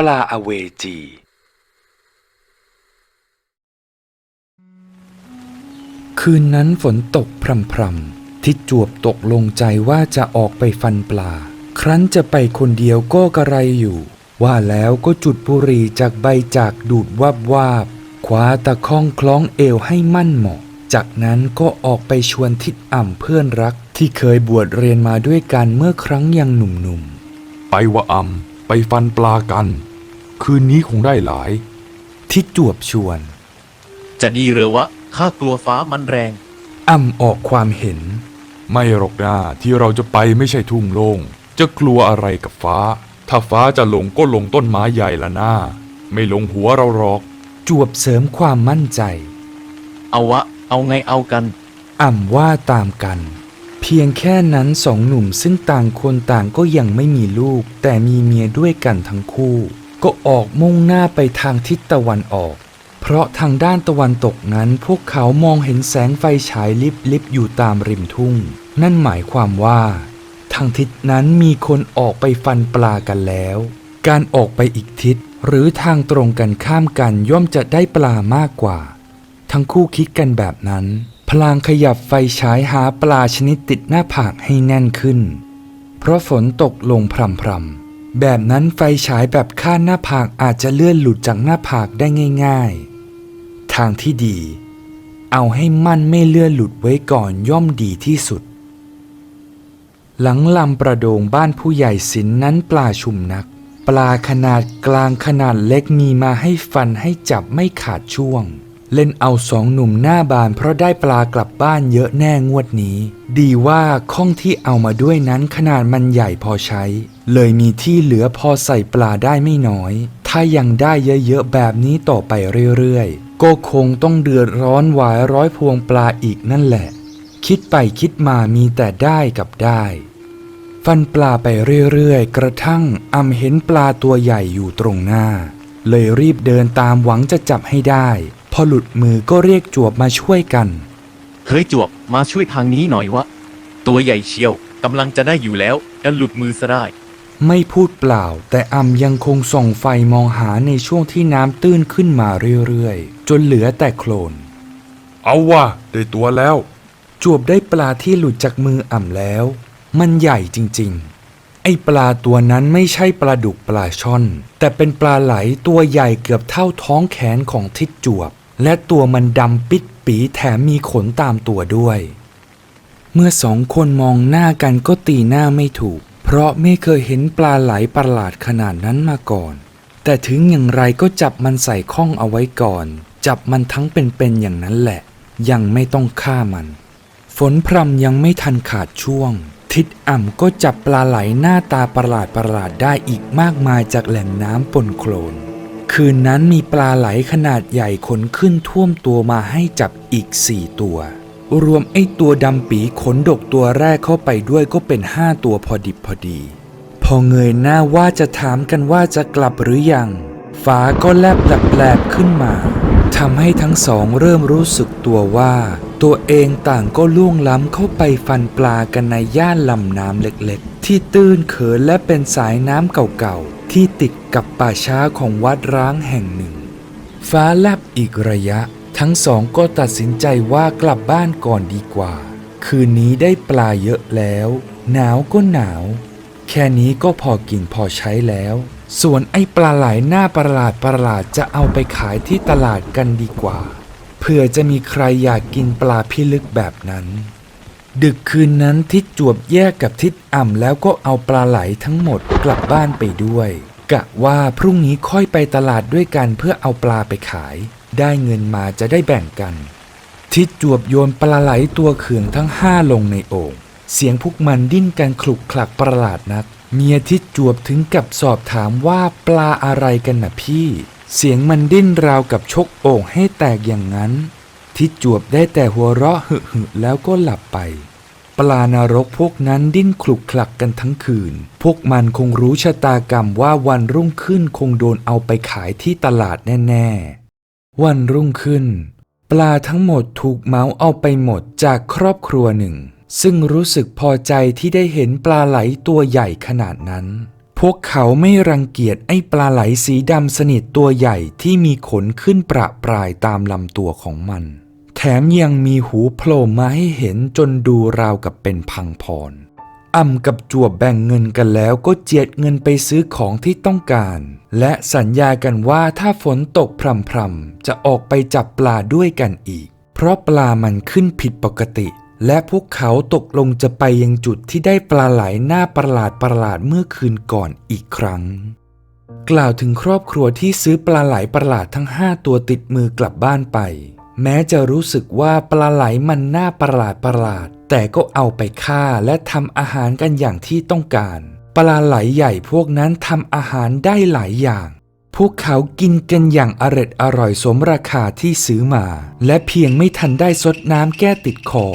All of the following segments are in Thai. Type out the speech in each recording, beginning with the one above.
ปลาอเวจี คืนนั้นฝนตกพรำๆทิดจวบตกลงใจว่าจะออกไปฟันปลา ครั้นจะไปคนเดียวก็กระไรอยู่ ว่าแล้วก็จุดบุหรี่จากใบจากดูดวับวาบคว้าตะข้องคล้องเอวให้มั่นเหมาะ จากนั้นก็ออกไปชวนทิดอ่ำเพื่อนรักที่เคยบวชเรียนมาด้วยกันเมื่อครั้งยังหนุ่มๆ ไปวะอำไปฟันปลากัน คืนนี้คงได้หลายๆทิดจวบชวน จะดีเหรือวะข้ากลัวฟ้ามันแรงอ่ำออกความเห็น ไม่หรอกนะที่เราจะไปไม่ใช่ทุ่งโล่งจะกลัวอะไรกับฟ้า ถ้าฟ้าจะลงก็ลงต้นไม้ใหญ่ละนะไม่ลงหัวเราหรอก จวบเสริมความมั่นใจ เอาวะ เอาไงเอากัน อ่ำว่าตามกัน เพียงแค่นั้นสองหนุ่มซึ่งต่างคนต่างก็ยังไม่มีลูก แต่มีเมียด้วยกันทั้งคู่ ก็ออกมุ่งหน้าไปทางทิศตะวันออก เพราะทางด้านตะวันตกนั้นพวกเขามองเห็นแสงไฟฉายลิบลิบอยู่ตามริมทุ่ง นั่นหมายความว่า ทางทิศนั้นมีคนออกไปฟันปลากันแล้ว การออกไปอีกทิศหรือทางตรงกันข้ามกันย่อมจะได้ปลามากกว่า ทั้งคู่คิดกันแบบนั้น พลางขยับไฟฉายหาปลาชนิดติดหน้าผากให้แน่นขึ้น เพราะฝนตกลงพรำๆ แบบนั้นไฟฉายแบบคาดหน้าผากอาจจะเลื่อนหลุดจากหน้าผากได้ง่าย ๆ ทางที่ดี เอาให้มั่นไม่เลื่อนหลุดไว้ก่อนย่อมดีที่สุด หลังลำประโดงบ้านผู้ใหญ่สินนั้นปลาชุมนัก ปลาขนาดกลางขนาดเล็กมีมาให้ฟันให้จับไม่ขาดช่วง เล่นเอาสองหนุ่มหน้าบานเพราะได้ปลากลับบ้านเยอะแน่งวดนี้ ดีว่าข้องที่เอามาด้วยนั้นขนาดมันใหญ่พอใช้ เลยมีที่เหลือพอใส่ปลาได้ไม่น้อย ถ้ายังได้เยอะๆแบบนี้ต่อไปเรื่อยๆ ก็คงต้องเดือดร้อนหวายร้อยพวงปลาอีกนั่นแหละ คิดไปคิดมามีแต่ได้กับได้ ฟันปลาไปเรื่อยๆ กระทั่งอำเห็นปลาตัวใหญ่อยู่ตรงหน้า เลยรีบเดินตามหวังจะจับให้ได้ อหลุดมือก็เรียกจวบมาช่วยกัน เฮ้ยจวบมาช่วยทางนี้หน่อยวะ ตัวใหญ่เชียวกำลังจะได้อยู่แล้วจะหลุดมือซะได้ ไม่พูดเปล่า แต่อำยังคงส่องไฟมองหาในช่วงที่น้ำตื้นขึ้นมาเรื่อยๆ จนเหลือแต่โคลน เอาวะได้ตัวแล้ว จวบได้ปลาที่หลุดจากมืออ่ำแล้ว มันใหญ่จริงๆ ไอ้ปลาตัวนั้นไม่ใช่ปลาดุกปลาช่อน แต่เป็นปลาไหลตัวใหญ่เกือบเท่าท้องแขนของทิดจวบ และตัวมันดำปิดปีแถมมีขนตามตัวด้วย เมื่อสองคนมองหน้ากันก็ตีหน้าไม่ถูก เพราะไม่เคยเห็นปลาไหลประหลาดขนาดนั้นมาก่อน แต่ถึงอย่างไรก็จับมันใส่ข้องเอาไว้ก่อน จับมันทั้งเป็นๆอย่างนั้นแหละ ยังไม่ต้องฆ่ามัน ฝนพรำยังไม่ทันขาดช่วง ทิดอ่ำก็จับปลาไหลหน้าตาประหลาดประหลาดได้อีกมากมายจากแหล่งน้ำปนโคลน คืนนั้นมีปลาไหลขนาดใหญ่ขนขึ้นท่วมตัวมาให้จับอีกสี่ตัว รวมไอ้ตัวดำปีขนดกตัวแรกเข้าไปด้วยก็เป็นห้าตัวพอดิบพอดี พอเงยหน้าว่าจะถามกันว่าจะกลับหรือยัง ฟ้าก็แลบแหลบขึ้นมาทำให้ทั้งสองเริ่มรู้สึกตัวว่า ตัวเองต่างก็ล่วงล้ำเข้าไปฟันปลากันในย่านลำน้ำเล็กๆ ที่ตื้นเขินและเป็นสายน้ำเก่าๆ ที่ติดกับป่าช้าของวัดร้างแห่งหนึ่ง ฟ้าแลบอีกระยะ ทั้งสองก็ตัดสินใจว่ากลับบ้านก่อนดีกว่า คืนนี้ได้ปลาเยอะแล้ว หนาวก็หนาว แค่นี้ก็พอกินพอใช้แล้ว ส่วนไอ้ปลาไหลหน้าประหลาดประหลาดจะเอาไปขายที่ตลาดกันดีกว่าเผื่อจะมีใครอยากกินปลาพิลึกแบบนั้น ดึกคืนนั้นทิดจวบแยกกับทิดอ่ำแล้วก็เอาปลาไหลทั้งหมดกลับบ้านไปด้วย กะว่าพรุ่งนี้ค่อยไปตลาดด้วยกันเพื่อเอาปลาไปขาย ได้เงินมาจะได้แบ่งกัน ทิดจวบโยนปลาไหลตัวเขืองทั้งห้าลงในโอ่งเสียงพวกมันดิ้นกันคลุกคลักประหลาดนัก เมียทิดจวบถึงกับสอบถามว่าปลาอะไรกันน่ะพี่ เสียงมันดิ้นราวกับชกโอ่งให้แตกอย่างนั้น ทิดจวบได้แต่หัวเราะหึหึแล้วก็หลับไป ปลานรกพวกนั้นดิ้นคลุกคลักกันทั้งคืน พวกมันคงรู้ชะตากรรมว่าวันรุ่งขึ้นคงโดนเอาไปขายที่ตลาดแน่ ๆ วันรุ่งขึ้น ปลาทั้งหมดถูกเมาเอาไปหมดจากครอบครัวหนึ่ง ซึ่งรู้สึกพอใจที่ได้เห็นปลาไหลตัวใหญ่ขนาดนั้น พวกเขาไม่รังเกียจไอ้ปลาไหลสีดำสนิทตัวใหญ่ที่มีขนขึ้นประปรายตามลำตัวของมัน แถมยังมีหูโผล่มาให้เห็นจนดูราวกับเป็นพังพรอ่ำกับจวบแบ่งเงินกันแล้วก็เจียดเงินไปซื้อของที่ต้องการ และสัญญากันว่าถ้าฝนตกพรำๆจะออกไปจับปลาด้วยกันอีก เพราะปลามันขึ้นผิดปกติ และพวกเขาตกลงจะไปยังจุดที่ได้ปลาไหลหน้าประหลาดประหลาดเมื่อคืนก่อนอีกครั้ง กล่าวถึงครอบครัวที่ซื้อปลาไหลประหลาดทั้งห้าตัวติดมือกลับบ้านไป แม้จะรู้สึกว่าปลาไหลมันน่าประหลาดประหลาด แต่ก็เอาไปฆ่าและทำอาหารกันอย่างที่ต้องการ ปลาไหลใหญ่พวกนั้นทำอาหารได้หลายอย่าง พวกเขากินกันอย่างอร็ดอร่อยสมราคาที่ซื้อมา และเพียงไม่ทันได้ซดน้ำแก้ติดคอ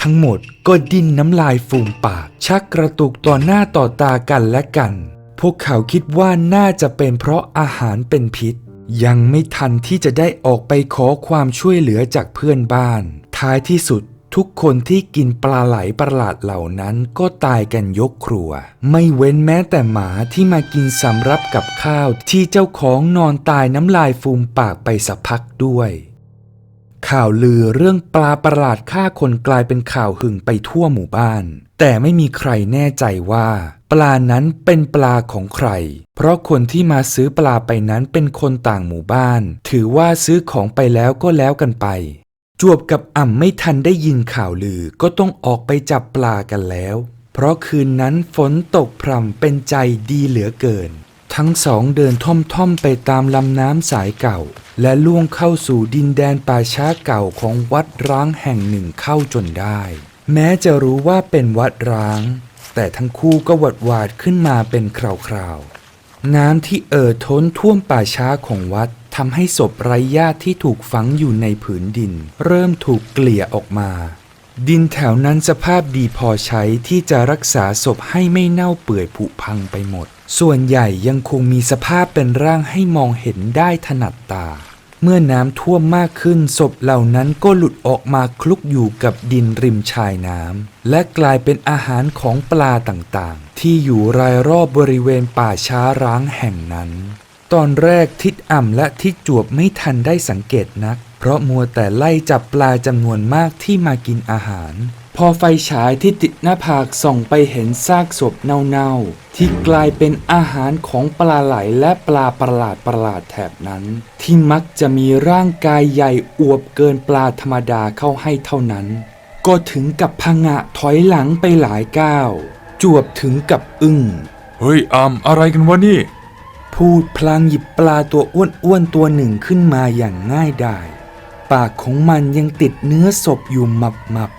ทั้งหมดก็ดิ้นน้ำลายฟูมปาก ชักกระตุกต่อหน้าต่อตากันและกัน พวกเขาคิดว่าน่าจะเป็นเพราะอาหารเป็นพิษ ยังไม่ทันที่จะได้ออกไปขอความช่วยเหลือจากเพื่อนบ้าน ท้ายที่สุดทุกคนที่กินปลาไหลประหลาดเหล่านั้นก็ตายกันยกครัว ไม่เว้นแม้แต่หมาที่มากินสำรับกับข้าวที่เจ้าของนอนตายน้ำลายฟูมปากไปสักพักด้วย ข่าวลือเรื่องปลาประหลาดฆ่าคนกลายเป็นข่าวหึงไปทั่วหมู่บ้าน แต่ไม่มีใครแน่ใจว่า ปลานั้นเป็นปลาของใคร เพราะคนที่มาซื้อปลาไปนั้นเป็นคนต่างหมู่บ้าน ถือว่าซื้อของไปแล้วก็แล้วกันไป จวบกับอ่ำไม่ทันได้ยินข่าวลือก็ต้องออกไปจับปลากันแล้ว เพราะคืนนั้นฝนตกพรำเป็นใจดีเหลือเกิน ทั้งสองเดินท่อมๆไปตามลำน้ำสายเก่า และล่วงเข้าสู่ดินแดนป่าช้าเก่าของวัดร้างแห่งหนึ่งเข้าจนได้ แม้จะรู้ว่าเป็นวัดร้าง แต่ทั้งคู่ก็หวาดหวาดขึ้นมาเป็นคราวๆ น้ำที่เอ่อท้นท่วมป่าช้าของวัดทำให้ศพไร้ญาติที่ถูกฝังอยู่ในผืนดิน เริ่มถูกเกลี่ยออกมา ดินแถวนั้นสภาพดีพอใช้ที่จะรักษาศพให้ไม่เน่าเปื่อยผุพังไปหมด ส่วนใหญ่ยังคงมีสภาพเป็นร่างให้มองเห็นได้ถนัดตา เมื่อน้ำท่วมมากขึ้นศพเหล่านั้นก็หลุดออกมาคลุกอยู่กับดินริมชายน้ำและกลายเป็นอาหารของปลาต่างๆ ที่อยู่รายรอบบริเวณป่าช้าร้างแห่งนั้น ตอนแรกทิดอ่ำและทิดจวบไม่ทันได้สังเกตนัก เพราะมัวแต่ไล่จับปลาจำนวนมากที่มากินอาหาร พอไฟฉายที่ติดหน้าผากส่องไปเห็นซากศพเน่าๆ ที่กลายเป็นอาหารของปลาไหลและปลาประหลาดประหลาดแถบนั้น ที่มักจะมีร่างกายใหญ่อวบเกินปลาธรรมดาเข้าให้เท่านั้น ก็ถึงกับพงะถอยหลังไปหลายก้าวจวบถึงกับอึ้งเฮ้ยอามอะไรกันวะนี่ พูดพลางหยิบปลาตัวอ้วนๆตัวหนึ่งขึ้นมาอย่างง่ายดายปากของมันยังติดเนื้อศพอยู่หมับ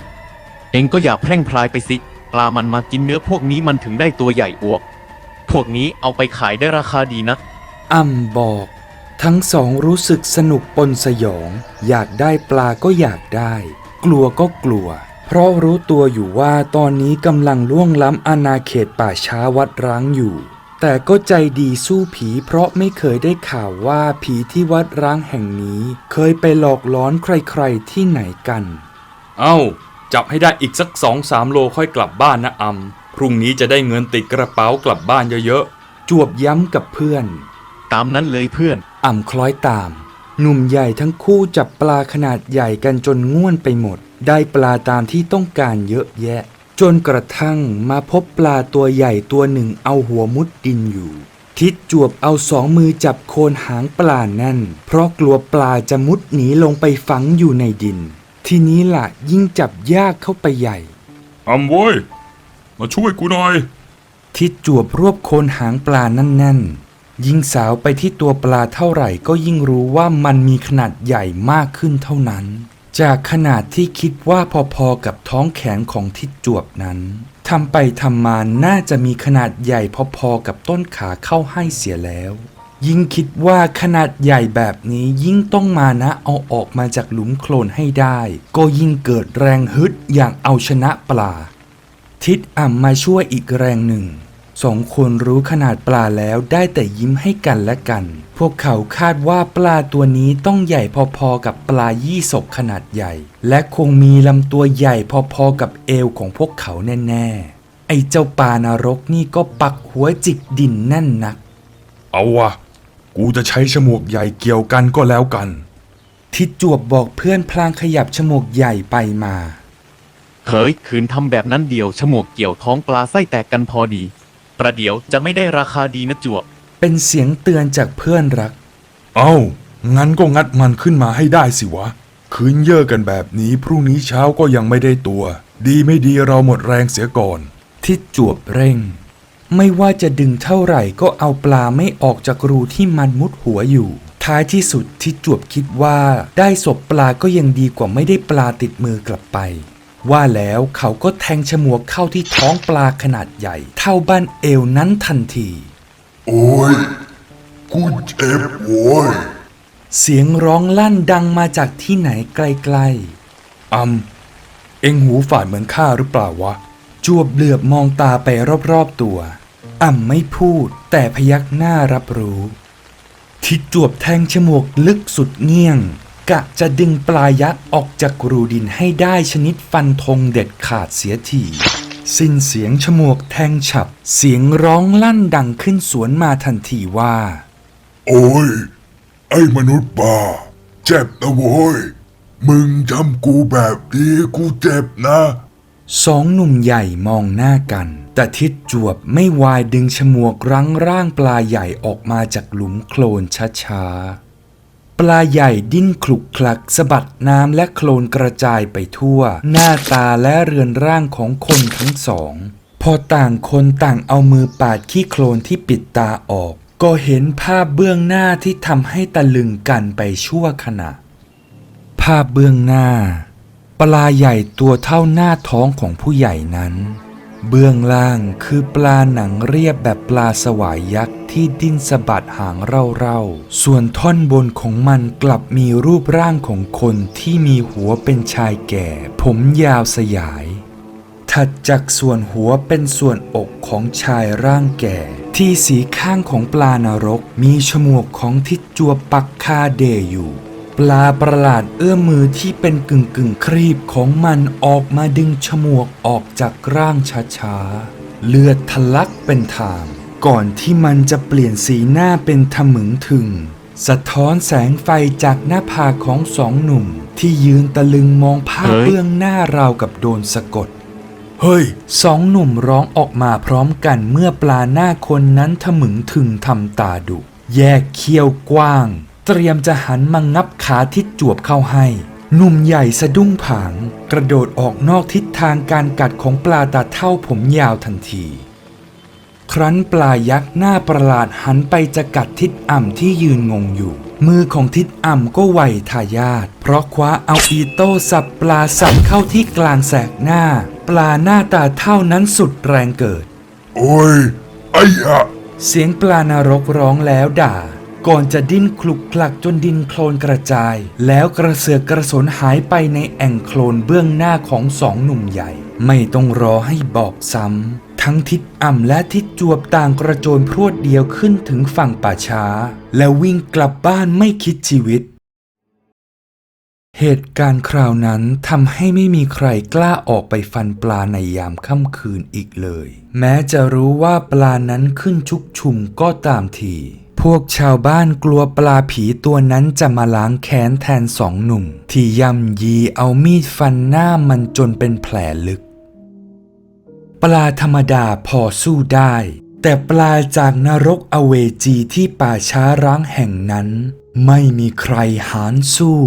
เองก็อย่าแพร่งพรายไปสิ ปลามันมากินเนื้อพวกนี้มันถึงได้ตัวใหญ่อวบพวกนี้เอาไปขายได้ราคาดีนะๆอ่ำบอก ทั้งสองรู้สึกสนุกปนสยอง อยากได้ปลาก็อยากได้ กลัวก็กลัว เพราะรู้ตัวอยู่ว่าตอนนี้กำลังล่วงล้ำอาณาเขตป่าช้าวัดร้างอยู่ แต่ก็ใจดีสู้ผีเพราะไม่เคยได้ข่าวว่าผีที่วัดร้างแห่งนี้ เคยไปหลอกล้อนใครๆที่ไหนกัน เอ้า จับให้ได้อีกสักสองสามโลค่อยกลับบ้านนะอำพรุ่งนี้จะได้เงินติดกระเป๋ากลับบ้านเยอะจวบย้ำกับเพื่อน ตามนั้นเลยเพื่อน อ่ำคล้อยตาม หนุ่มใหญ่ทั้งคู่จับปลาขนาดใหญ่กันจนง่วนไปหมด ได้ปลาตามที่ต้องการเยอะแยะ จนกระทั่งมาพบปลาตัวใหญ่ตัวหนึ่งเอาหัวมุดดินอยู่ ทิดจวบเอาสองมือจับโคนหางปลาแน่น เพราะกลัวปลาจะมุดหนีลงไปฝังอยู่ในดิน ทีนี้ล่ะยิ่งจับยากเข้าไปใหญ่ๆอำโว้ย มาช่วยกูหน่อย ทิดจวบรวบโคนหางปลานั่นแน่นๆ ยิงสาวไปที่ตัวปลาเท่าไหร่ก็ยิ่งรู้ว่ามันมีขนาดใหญ่มากขึ้นเท่านั้น จากขนาดที่คิดว่าพอๆกับท้องแขนของทิดจวบนั้นทำไปทำมาน่าจะมีขนาดใหญ่พอๆกับต้นขาเข้าให้เสียแล้ว ยิ่งคิดว่าขนาดใหญ่แบบนี้ยิ่งต้องมานะเอาออกมาจากหลุมโคลนให้ได้ ก็ยิ่งเกิดแรงฮึดอย่างเอาชนะปลา ทิดอ่ำมาช่วยอีกแรงหนึ่งสองคนรู้ขนาดปลาแล้วได้แต่ยิ้มให้กันและกัน พวกเขาคาดว่าปลาตัวนี้ต้องใหญ่พอๆกับปลายี่สกขนาดใหญ่ และคงมีลำตัวใหญ่พอๆกับเอวของพวกเขาแน่ๆ ไออ้เจ้าปลานรกนี่ก็ปักหัวจิกดินแน่นนัก เอาวะ กูจะใช้ฉมวกใหญ่เกี่ยวกันก็แล้วกัน ทิดจวบบอกเพื่อนพลางขยับฉมวกใหญ่ไปมาเขยคืนทำแบบนั้นเดียวฉมวกเกี่ยวท้องปลาไส้แตกกันพอดี ประเดี๋ยวจะไม่ได้ราคาดีนะจวบ เป็นเสียงเตือนจากเพื่อนรัก เอา้า งั้นก็งัดมันขึ้นมาให้ได้สิวะ คืนเย่อกันแบบนี้พรุ่งนี้เช้าก็ยังไม่ได้ตัว ดีไม่ดีเราหมดแรงเสียก่อน ทิดจวบเร่ง ไม่ว่าจะดึงเท่าไหร่ก็เอาปลาไม่ออกจากรูที่มันมุดหัวอยู่ ท้ายที่สุดทิดจวบคิดว่า ได้ศพปลาก็ยังดีกว่าไม่ได้ปลาติดมือกลับไป ว่าแล้วเขาก็แทงฉมวกเข้าที่ท้องปลาขนาดใหญ่ เท่าบ้านเอวนั้นทันที โอ้ยกูเจ็บโว้ยเสียงร้องลั่นดังมาจากที่ไหนไกลอำเอ็งหูฝาดเหมือนข้าหรือเปล่าวะๆจวบเหลือบมองตาไปรอบๆตัว อ่ำไม่พูดแต่พยักหน้ารับรู้ทิดจวบแทงฉมวกลึกสุดเงี่ยง กะจะดึงปลายักษ์ออกจากรูดินให้ได้ชนิดฟันธงเด็ดขาดเสียทีสิ้นเสียงฉมวกแทงฉับ เสียงร้องลั่นดังขึ้นสวนมาทันทีว่า โอ้ย ไอ้มนุษย์ป่าเจ็บนะโว้ย มึงทำกูแบบนี้กูเจ็บนะ สองหนุ่มใหญ่มองหน้ากัน แต่ทิดจวบไม่วายดึงฉมวกรั้งร่างปลาใหญ่ออกมาจากหลุมโคลนช้าๆ ปลาใหญ่ดิ้นคลุกคลักสะบัดน้ำและโคลนกระจายไปทั่ว หน้าตาและเรือนร่างของคนทั้งสอง พอต่างคนต่างเอามือปาดขี้โคลนที่ปิดตาออก ก็เห็นภาพเบื้องหน้าที่ทำให้ตะลึงกันไปชั่วขณะ ภาพเบื้องหน้า ปลาใหญ่ตัวเท่าหน้าท้องของผู้ใหญ่นั้น เบื้องล่างคือปลาหนังเรียบแบบปลาสวายยักษ์ที่ดิ้นสะบัดหางเร่าๆ ส่วนท่อนบนของมันกลับมีรูปร่างของคนที่มีหัวเป็นชายแก่ ผมยาวสยาย ถัดจากส่วนหัวเป็นส่วนอกของชายร่างแก่ ที่สีข้างของปลานรกมีฉมวกของทิศจัวปักคาเดอยู่ ปลาประหลาดเอื้อมมือที่เป็นกึ่งกึ่งๆครีบของมันออกมาดึงฉมวกออกจากร่างช้าๆ เลือดทะลักเป็นทาง ก่อนที่มันจะเปลี่ยนสีหน้าเป็นทะมึงถึง สะท้อนแสงไฟจากหน้าผากของสองหนุ่ม ที่ยืนตะลึงมองภาพเฮ้ยเบื้องหน้าราวกับโดนสะกด เฮ้ย สองหนุ่มร้องออกมาพร้อมกันเมื่อปลาหน้าคนนั้นทะมึงถึงทำตาดุ แยกเขี้ยวกว้าง เตรียมจะหันมางับขาทิศจวบเข้าให้ หนุ่มใหญ่สะดุ้งผาง กระโดดออกนอกทิศทางการกัดของปลาตาเท่าผมยาวทันที ครั้นปลายักษ์หน้าประหลาดหันไปจะกัดทิศอ่ำที่ยืนงงอยู่ มือของทิศอ่ำก็ไวทายาทเพราะคว้าเอาอีโต้สับปลาสับเข้าที่กลางแสกหน้า ปลาหน้าตาเท่านั้นสุดแรงเกิด โอ้ยไอ้ยะเสียงปลานรกร้องแล้วด่า ก่อนจะดิ้นคลุกคลักจนดินโคลนกระจาย แล้วกระเสือกกระสนหายไปในแอ่งโคลนเบื้องหน้าของสองหนุ่มใหญ่ ไม่ต้องรอให้บอกซ้ำ ทั้งทิศอ่ำและทิศจวบต่างกระโจนพรวดเดียวขึ้นถึงฝั่งป่าช้า แล้ววิ่งกลับบ้านไม่คิดชีวิต เหตุการณ์คราวนั้นทำให้ไม่มีใครกล้าออกไปฟันปลาในยามค่ำคืนอีกเลย แม้จะรู้ว่าปลานั้นขึ้นชุกชุมก็ตามที พวกชาวบ้านกลัวปลาผีตัวนั้นจะมาล้างแค้นแทนสองหนุ่ม ที่ย่ำยีเอามีดฟันหน้ามันจนเป็นแผลลึก ปลาธรรมดาพอสู้ได้ แต่ปลาจากนรกอเวจีที่ป่าช้าร้างแห่งนั้น ไม่มีใครหารสู้